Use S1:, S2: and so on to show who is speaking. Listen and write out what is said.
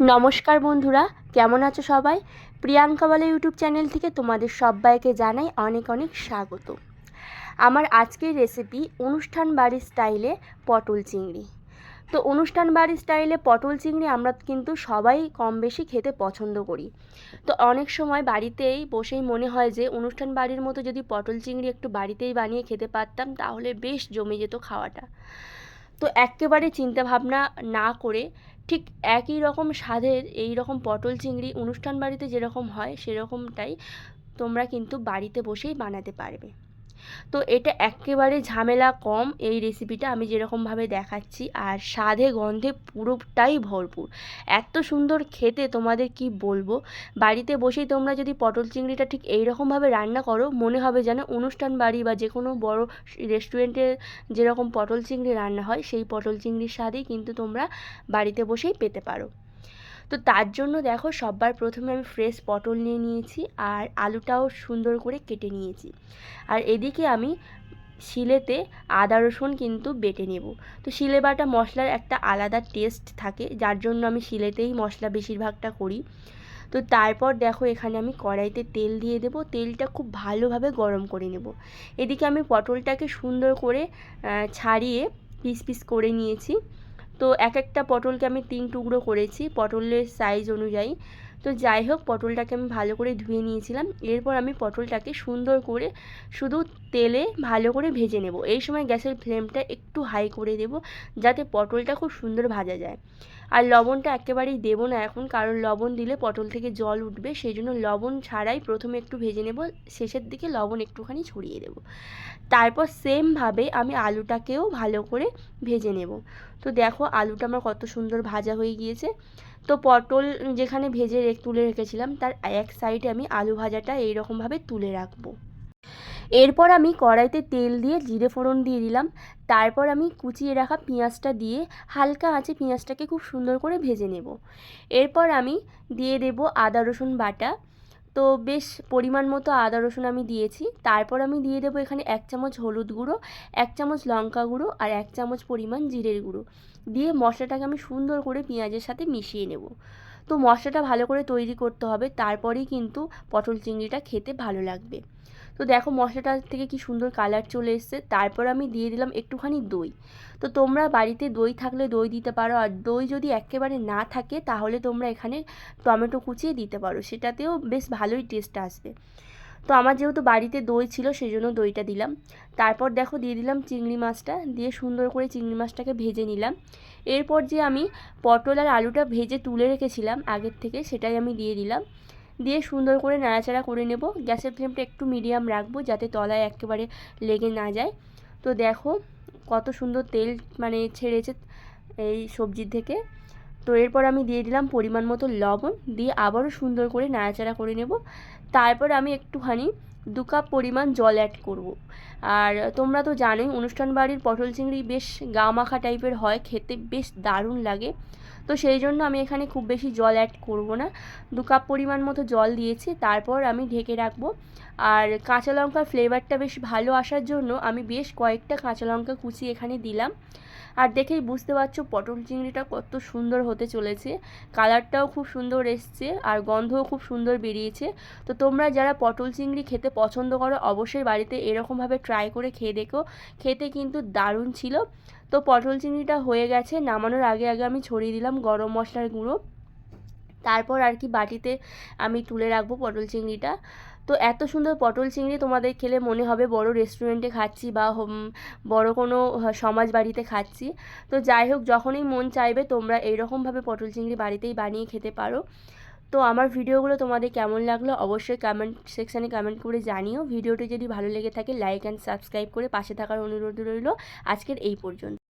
S1: নমস্কার বন্ধুরা, কেমন আছো সবাই? প্রিয়াঙ্কা বলে ইউটিউব চ্যানেল থেকে তোমাদের সবাইকে জানাই অনেক অনেক স্বাগত। আমার আজকের রেসিপি অনুষ্ঠান বাড়ির স্টাইলে পটল চিংড়ি। তো অনুষ্ঠান বাড়ির স্টাইলে পটল চিংড়ি আমরা কিন্তু সবাই কম বেশি খেতে পছন্দ করি। তো অনেক সময় বাড়িতেই বসেই মনে হয় যে, অনুষ্ঠান বাড়ির মতো যদি পটল চিংড়ি একটু বাড়িতেই বানিয়ে খেতে পারতাম, তাহলে বেশ জমে যেত খাওয়াটা। তো একেবারে চিন্তাভাবনা না করে ঠিক একই রকম স্বাদের এই রকম পটল চিংড়ি অনুষ্ঠান বাড়িতে যেরকম হয়, সেরকমটাই তোমরা কিন্তু বাড়িতে বসেই বানাতে পারবে। তো এটা একেবারে ঝামেলা কম। এই রেসিপিটা আমি যেরকমভাবে দেখাচ্ছি, আর স্বাদে, গন্ধে পুরোটাই ভরপুর। এত সুন্দর খেতে তোমাদের কি বলব? বাড়িতে বসেই তোমরা যদি পটল চিংড়িটা ঠিক এইরকমভাবে রান্না করো, মনে হবে যেন অনুষ্ঠান বাড়ি বা যে কোনো বড় রেস্টুরেন্টে যেরকম পটল চিংড়ি রান্না হয়, সেই পটল চিংড়ির স্বাদেই কিন্তু তোমরা বাড়িতে বসেই পেতে পারো। তো তার জন্য দেখো সবার প্রথমে আমি ফ্রেশ পটল নিয়ে নিয়েছি আর আলুটাও সুন্দর করে কেটে নিয়েছি। আর এদিকে আমি শিলেতে আদা রসুন কিন্তু বেটে নেব। তো শিলে বাটা মশলার একটা আলাদা টেস্ট থাকে, যার জন্য আমি শিলেতেই মশলা বেশিরভাগটা করি। তো তারপর দেখো এখানে আমি কড়াইতে তেল দিয়ে দেবো, তেলটা খুব ভালোভাবে গরম করে নেব। এদিকে আমি পটলটাকে সুন্দর করে ছাড়িয়ে পিস পিস করে নিয়েছি। তো এক একটা পটলকে আমি তিন টুকরো করেছি পটলের সাইজ অনুযায়ী। তো যাই হোক, পটলটাকে আমি ভালো করে ধুয়ে নিয়েছিলাম। এরপর আমি পটলটাকে সুন্দর করে শুধু তেলে ভালো করে ভেজে নেব। এই সময় গ্যাসের ফ্লেমটা একটু হাই করে দেব যাতে পটলটা খুব সুন্দর ভাজা যায়। আর লবণটা একেবারেই দেবো না এখন, কারণ লবণ দিলে পটল থেকে জল উঠবে সেই জন্য লবণ ছাড়াই প্রথমে একটু ভেজে নেব, শেষের দিকে লবণ একটুখানি ছড়িয়ে দেব। তারপর সেমভাবে আমি আলুটাকেও ভালো করে ভেজে নেব। তো দেখো আলুটা আমার কত সুন্দর ভাজা হয়ে গিয়েছে। তো পটল যেখানে ভেজে তুলে রেখেছিলাম, তার এক সাইডে আমি আলু ভাজাটা এইরকমভাবে তুলে রাখব। এরপর আমি কড়াইতে তেল দিয়ে জিরে ফোড়ন দিয়ে দিলাম। তারপর আমি কুচিয়ে রাখা পেঁয়াজটা দিয়ে হালকা আঁচে পেঁয়াজটাকে খুব সুন্দর করে ভেজে নেব। এরপর আমি দিয়ে দেব আদা রসুন বাটা। তো বেশ পরিমাণ মতো আদা, রসুন আমি দিয়েছি। তারপর আমি দিয়ে দেবো এখানে এক চামচ হলুদ গুঁড়ো, এক চামচ লঙ্কা গুঁড়ো আর এক চামচ পরিমাণ জিরের গুঁড়ো। দিয়ে মশলাটাকে আমি সুন্দর করে পেঁয়াজের সাথে মিশিয়ে নেব। তো মশলাটা ভালো করে তৈরি করতে হবে, তারপরেই কিন্তু পটল চিংড়িটা খেতে ভালো লাগবে। তো দেখো মশলাটা থেকে কি সুন্দর কালার চলে এসছে। তারপর আমি দিয়ে দিলাম একটুখানি দই। তো তোমরা বাড়িতে দই থাকলে দই দিতে পারো, আর দই যদি একেবারে না থাকে তাহলে তোমরা এখানে টমেটো কুচিয়ে দিতে পারো। সেটাতেও বেশ ভালোই টেস্ট আসবে। তো আমার যেহেতু বাড়িতে দই ছিল সেই জন্য দইটা দিলাম। তারপর দেখো দিয়ে দিলাম চিংড়ি মাছটা। দিয়ে সুন্দর করে চিংড়ি মাছটাকে ভেজে নিলাম। এরপর যে আমি পটল আর আলুটা ভেজে তুলে রেখেছিলাম আগের থেকে, সেটাই আমি দিয়ে দিলাম। দিয়ে সুন্দর করে নাড়াচাড়া করে নেব। গ্যাসের ফ্লেমটা একটু মিডিয়াম রাখব যাতে তলায় একেবারে লেগে না যায়। তো দেখো কত সুন্দর তেল মানে ছেড়েছে এই সবজির থেকে। তো এরপর আমি দিয়ে দিলাম পরিমাণ মতো লবণ দিয়ে আবারও সুন্দর করে নাড়াচাড়া করে নেব। তারপর আমি একটুখানি দু কাপ পরিমাণ জল অ্যাড করব। আর তোমরা তো জানোই অনুষ্ঠান বাড়ির পটল চিংড়ি বেশ গা মাখা টাইপের হয়, খেতে বেশ দারুণ লাগে। তো সেই জন্য আমি এখানে খুব বেশি জল অ্যাড করব না। দু কাপ পরিমাণ মতো জল দিয়েছি, তারপর আমি ঢেকে রাখব। আর কাঁচা লঙ্কার ফ্লেভারটা বেশ ভালো আসার জন্য আমি বেশ কয়েকটা কাঁচা লঙ্কা কুচি এখানে দিলাম। আর দেখেই বুঝতে পারছ পটল চিংড়িটা কত সুন্দর হতে চলেছে। কালারটাও খুব সুন্দর এসছে আর গন্ধও খুব সুন্দর বেরিয়েছে। তো তোমরা যারা পটল চিংড়ি খেতে পছন্দ করো, অবশ্যই বাড়িতে এরকমভাবে ট্রাই করে খেয়ে দেখো। খেতে কিন্তু দারুণ ছিল। তো পটল চিংড়িটা হয়ে গেছে, নামানোর আগে আগে আমি ছড়িয়ে দিলাম গরম মশলার গুঁড়ো। তারপর আর কি বাটিতে আমি তুলে রাখব পটল চিংড়িটা। তো এত সুন্দর পটল চিংড়ি তোমাদের খেলে মনে হবে বড় রেস্টুরেন্টে খাচ্ছি বা বড় কোনো সমাজ বাড়িতে খাচ্ছি। তো যাই হোক, যখনই মন চাইবে তোমরা এইরকমভাবে পটল চিংড়ি বাড়িতেই বানিয়ে খেতে পারো। তো আমার ভিডিওগুলো তোমাদের কেমন লাগল অবশ্যই কমেন্ট সেকশানে কমেন্ট করে জানিও। ভিডিওটি যদি ভালো লেগে থাকে লাইক অ্যান্ড সাবস্ক্রাইব করে পাশে থাকার অনুরোধ রইল। আজকের এই পর্যন্ত।